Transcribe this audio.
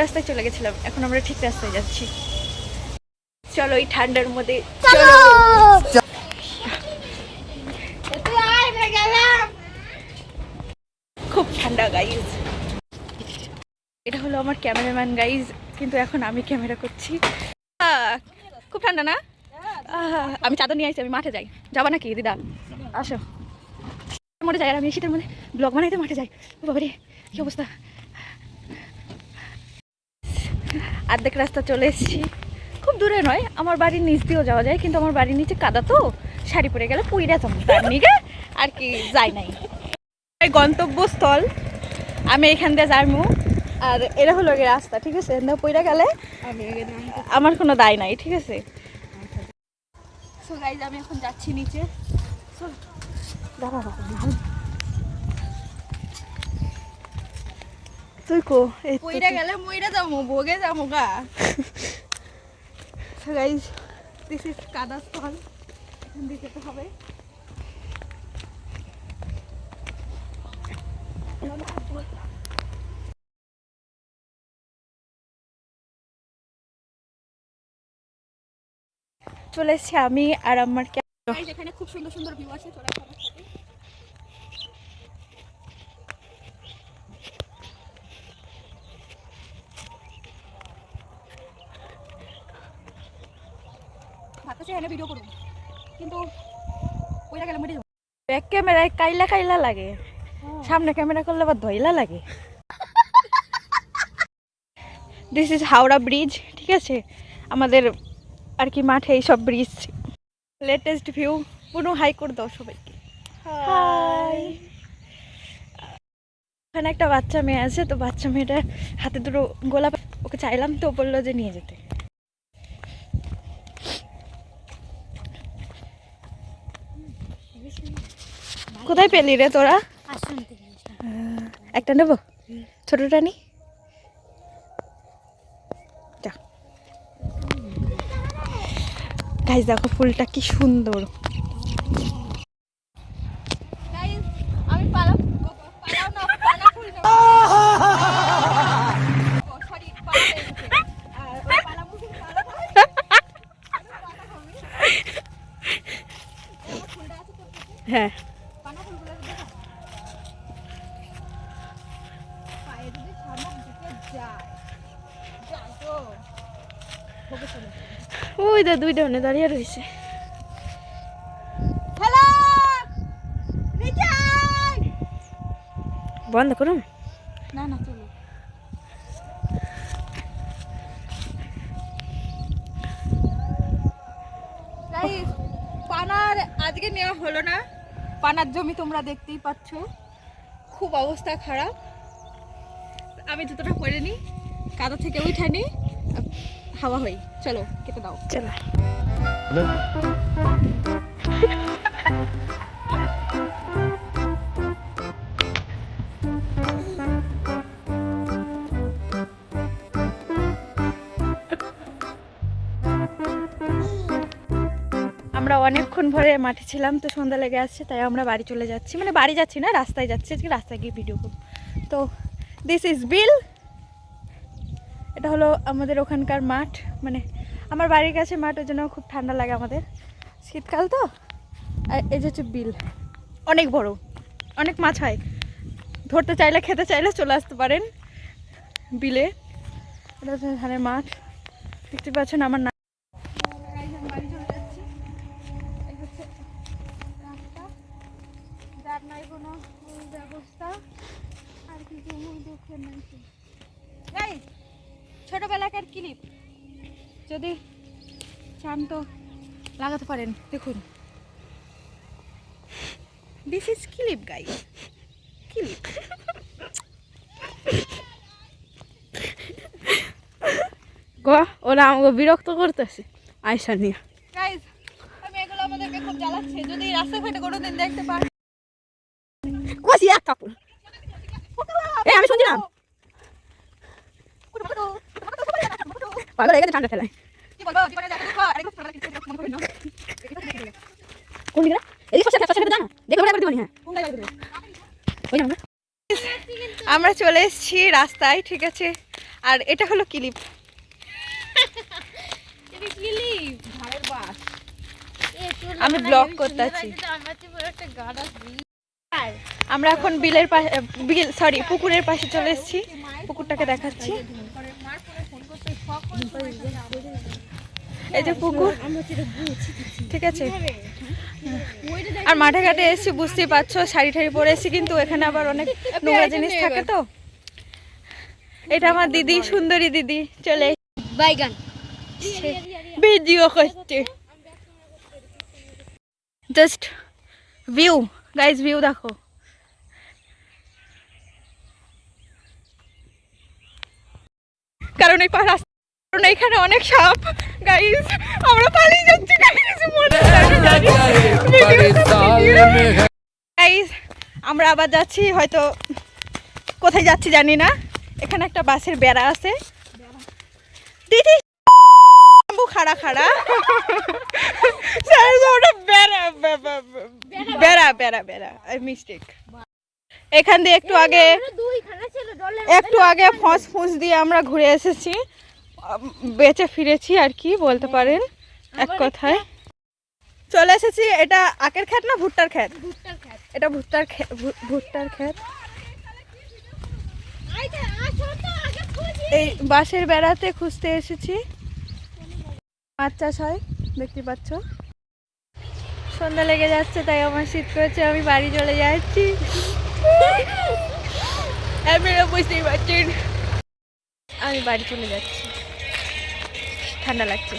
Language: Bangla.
রাস্তায় চলে গেছিলাম। এখন আমরা ঠিক রাস্তায় যাচ্ছি। চলো এই ঠান্ডার মধ্যে চলো! খুব ঠান্ডা গাইজ এটা হলো আমার ক্যামেরাম্যান গাইজ কিন্তু এখন আমি ক্যামেরা করছি। খুব ঠান্ডা না? আমি চাদর নিয়ে আসছি আমি মাঠে যাই। যাবা নাকি দিদা? আসো। মাঠে যাই আর আমি শীতের মধ্যে ব্লগ বানাইতে মাঠে যাই। বাবারে কি অবস্থা? অর্ধেক রাস্তা চলে এসেছি। খুব দূরে নয় আমার বাড়ির নিচ দিয়েও যাওয়া যায় কিন্তু আমার বাড়ির নিচে কাদা তো শাড়ি পরে গেলে পুইরা নিগে আর কি যাই নাই। গন্তব্যস্থল আমি এখান দিয়ে যাইমু। আর এটা হলো রাস্তা ঠিক আছে? এখান পইরা গেলে আমার কোনো দায় নাই ঠিক আছে? সো গাইজ আমি এখন যাচ্ছি নিচে। So, দাঁড়া। তুই কো এই তো গেলে মইরা ভোগে যাব গা। Guys, this is কাদা স্থল এখান দিয়ে যেতে হবে। চলে এসেছি আমি আর আমার এখানে খুব সুন্দর সুন্দর ভিউ আছে চলে এখানে ভিডিও করুন। কিন্তু পইরা গেলে যাব। ব্যাক ক্যামেরায় কাইলা কাইলা লাগে। সামনে ক্যামেরা করলে আবার ধইলা লাগে। দিস ইজ হাওড়া ব্রিজ ঠিক আছে? আমাদের আর কি মাঠে এইসব ব্রিজ লেটেস্ট ভিউ পুরো হাই করে দাও সবাইকে। হাই ওখানে একটা বাচ্চা মেয়ে আছে তো বাচ্চা মেয়েটা হাতে দুটো গোলাপ ওকে চাইলাম তো বলল যে নিয়ে যেতে। কোথায় পেলি রে তোরা? একটা নেব? ছোটটা নি। গাইজ দেখো ফুলটা কি সুন্দর। হয়ে। ওই দা দুইটা মনে দাঁড়িয়ে রয়েছে। বন্ধ করুন। না না চলো। পানার আজকে নেওয়া হলো না। পানার জমি তোমরা দেখতেই পাচ্ছ। খুব অবস্থা খারাপ। আমি জুতোটা পরে নি কাদা থেকে উঠে নি, হাওয়া হই। চলো, কেটে দাও। চলো। আমরা অনেকক্ষণ ভরে মাঠে ছিলাম, তো সন্ধ্যা লেগে আসছে তাই আমরা বাড়ি চলে যাচ্ছি। মানে বাড়ি যাচ্ছি না, রাস্তায় যাচ্ছি, আজকে রাস্তায় গিয়ে ভিডিও করব। তো দিস ইজ বিল এটা হলো আমাদের ওখানকার মাঠ মানে আমার বাড়ির কাছে মাঠ, ওই জন্য খুব ঠান্ডা লাগে আমাদের। শীতকাল তো, আর এই যে হচ্ছে বিল, অনেক বড়, অনেক মাছ হয়। ধরতে চাইলে, খেতে চাইলে চলে আসতে পারেন বিলে। এটা হচ্ছে ধানের মাঠ, দেখতে পাচ্ছেন আমার না গাইস আমি বাড়ি চলে যাচ্ছি এই হচ্ছে রাস্তা যার নাই কোনো ব্যবস্থা আর কি কোনো দুঃখের নাই গাইস ছোটবেলাকার ক্লিপ। যদি চান তো লাগাতে পারেন দেখুন। This is clip guys clip গো ওরা আমাকে বিরক্ত করতেছে। আয়সা নিয়ে। গাইস আমি এগুলো আমাদেরকে খুব জ্বালাচ্ছে। যদি রাস্তাঘাটে কোনোদিন দেখতে পান। কষি এক কাপড় এই আমি শুনছিলাম আমরা চলে এসেছি রাস্তায়, ঠিক আছে? আর এটা হলো ক্লিপ। আমি ব্লগ করতে আছি। আমরা এখন বিলের পাশে, বিল সরি পুকুরের পাশে চলে এসেছি। পুকুরটাকে দেখাচ্ছি। এই যে পুকুর। ঠিক আছে। আর মাঠে ঘাটে এসেছি বুঝতেই পারছ শাড়ি ঠাড়ি পরে এসেছি কিন্তু এখানে আবার অনেক নোংরা জিনিস থাকে তো। এটা আমার দিদি সুন্দরী দিদি চলে বাইগান। ভিডিও করছে। জাস্ট ভিউ গাইজ ভিউ দেখো। কারণ এই পা- রাস্তা কারণ এখানে অনেক সাপ। গাইজ আমরা পালিয়ে যাচ্ছি গাইজ মনে গাইজ আমরা আবার যাচ্ছি হয়তো কোথায় যাচ্ছি জানি না। এখানে একটা বাসের বেড়া আছে। দিদি খাড়া খাড়া। ওটা বেড়া বেড়া বেড়া বেড়া মিস্টেক এখান দিয়ে একটু আগে একটু আগে ফস ফুস দিয়ে আমরা ঘুরে এসেছি। বেঁচে ফিরেছি আর কি বলতে পারেন এক কথায়। চলে এসেছি এটা আখের ক্ষেত না ভুট্টার ক্ষেত? এটা ভুট্টার ভুট্টার ক্ষেত। এই বাঁশের বেড়াতে খুঁজতে এসেছি। মাছ চাষ হয় দেখতে পাচ্ছ। সন্ধ্যা লেগে যাচ্ছে তাই আমার শীত করছে আমি বাড়ি চলে যাচ্ছি। আপনারা বুঝতেই পারছেন আমি বাড়ি চলে যাচ্ছি। ঠান্ডা লাগছে।